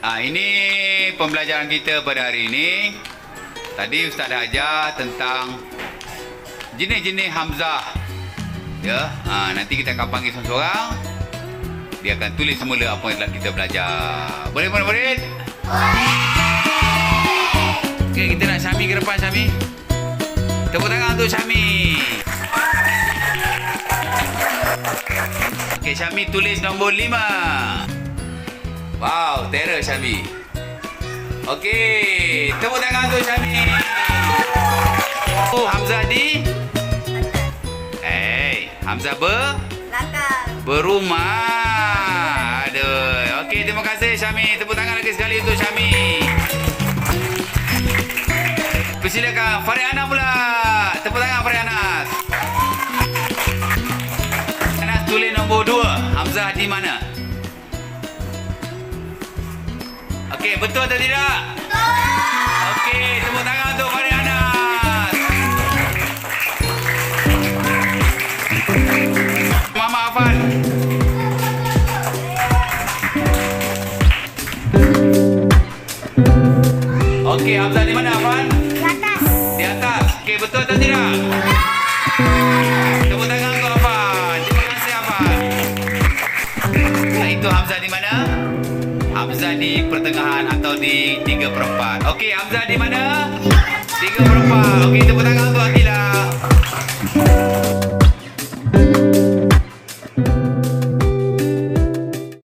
Ah ini pembelajaran kita pada hari ini. Tadi Ustaz dah ajar tentang jenis-jenis hamzah. Ya, ah nanti kita akan panggil seorang-seorang. Dia akan tulis semula apa yang telah kita belajar. Boleh murid-murid? Okey, kita nak Syami ke depan Syami. Tepuk tangan untuk Syami. Okey, Syami tulis nombor 5. Wow, terror Syami. Okey, tepuk tangan untuk Syami. Oh, Hamzah di? Hey, Hamzah ber? Belakang. Berumah. Aduh. Okey, terima kasih Syami. Tepuk tangan lagi sekali untuk Syami. Persilakan Farid Anas pula. Tepuk tangan Farid Anas. Anas tulis nombor 2. Hamzah di mana? Okey, betul atau tidak? Okey, tepuk tangan untuk Farid Anas. Muhammad Afan. Okey, Hamzah di mana Afan? Di atas. Di atas. Okey, betul atau tidak? Tepuk tangan untuk Afan. Terima kasih Afan. Nah, itu Hamzah di mana? Pertengahan atau di 3 per 4. Okey, Hamzah di mana? 3 per 4. Okey, tepuk tangan untuk.